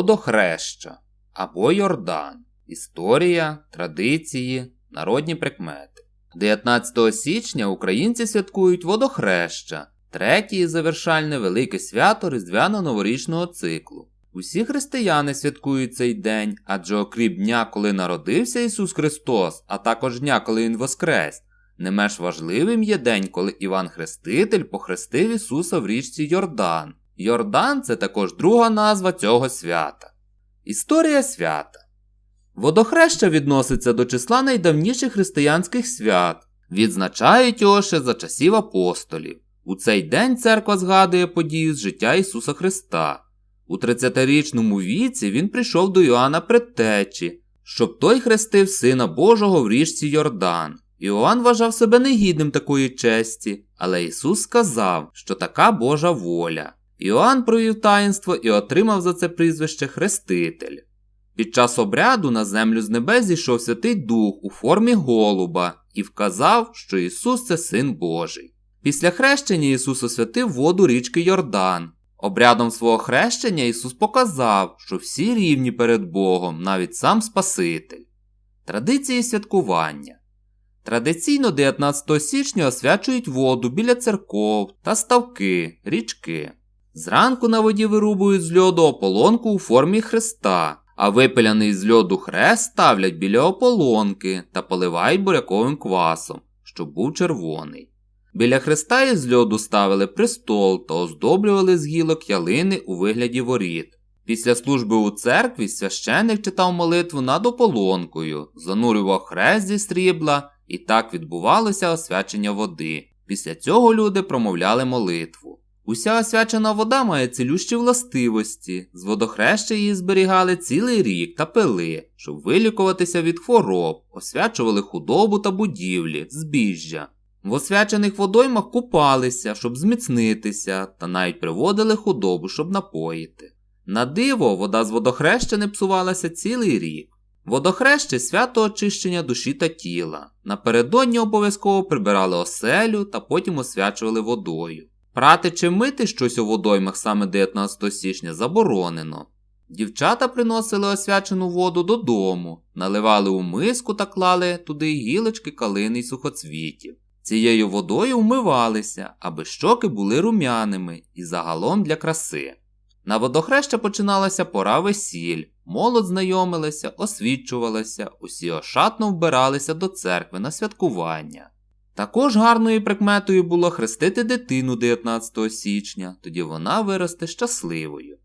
Водохреща або Йордан. Історія, традиції, народні прикмети. 19 січня українці святкують водохреща, третє і завершальне велике свято Різдвяно-новорічного циклу. Усі християни святкують цей день, адже окрім дня, коли народився Ісус Христос, а також дня, коли Він воскрес, не менш важливим є день, коли Іван Хреститель похрестив Ісуса в річці Йордан. Йордан це також друга назва цього свята. Історія свята. Водохреща відноситься до числа найдавніших християнських свят. Відзначають його ще за часів апостолів. У цей день церква згадує подію з життя Ісуса Христа. У 30-річному віці він прийшов до Іоанна Предтечі, щоб той хрестив Сина Божого в річці Йордан. Іоанн вважав себе негідним такої честі, але Ісус сказав, що така Божа воля. Іоанн провів таїнство і отримав за це прізвище Хреститель. Під час обряду на землю з небес зійшов Святий Дух у формі голуба і вказав, що Ісус це Син Божий. Після хрещення Ісус освятив воду річки Йордан. Обрядом свого хрещення Ісус показав, що всі рівні перед Богом, навіть сам Спаситель. Традиції святкування. Традиційно 19 січня освячують воду біля церков та ставки, річки. Зранку на воді вирубують з льоду ополонку у формі хреста, а випиляний з льоду хрест ставлять біля ополонки та поливають буряковим квасом, щоб був червоний. Біля хреста із льоду ставили престол та оздоблювали з гілок ялини у вигляді воріт. Після служби у церкві священник читав молитву над ополонкою, занурював хрест зі срібла, і так відбувалося освячення води. Після цього люди промовляли молитву. Уся освячена вода має цілющі властивості, з водохреща її зберігали цілий рік та пили, щоб вилікуватися від хвороб, освячували худобу та будівлі, збіжжя. В освячених водоймах купалися, щоб зміцнитися, та навіть приводили худобу, щоб напоїти. На диво, вода з водохреща не псувалася цілий рік. Водохреще свято очищення душі та тіла. Напередодні обов'язково прибирали оселю та потім освячували водою. Прати чи мити щось у водоймах саме 19 січня заборонено. Дівчата приносили освячену воду додому, наливали у миску та клали туди гілочки калини й сухоцвітів. Цією водою вмивалися, аби щоки були рум'яними і загалом для краси. На водохреща починалася пора весіль, молодь знайомилася, освічувалася, усі ошатно вбиралися до церкви на святкування. Також гарною прикметою було хрестити дитину 19 січня, тоді вона виросте щасливою.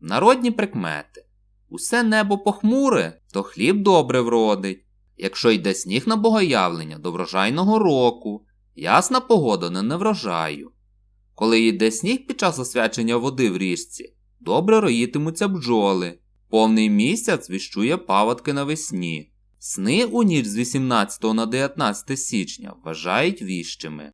Народні прикмети. Усе небо похмуре, то хліб добре вродить. Якщо йде сніг на богоявлення до врожайного року, ясна погода не неврожаю. Коли йде сніг під час освячення води в річці, добре роїтимуться бджоли. Повний місяць віщує паводки навесні. Сни у ніч з 18 на 19 січня вважають віщими.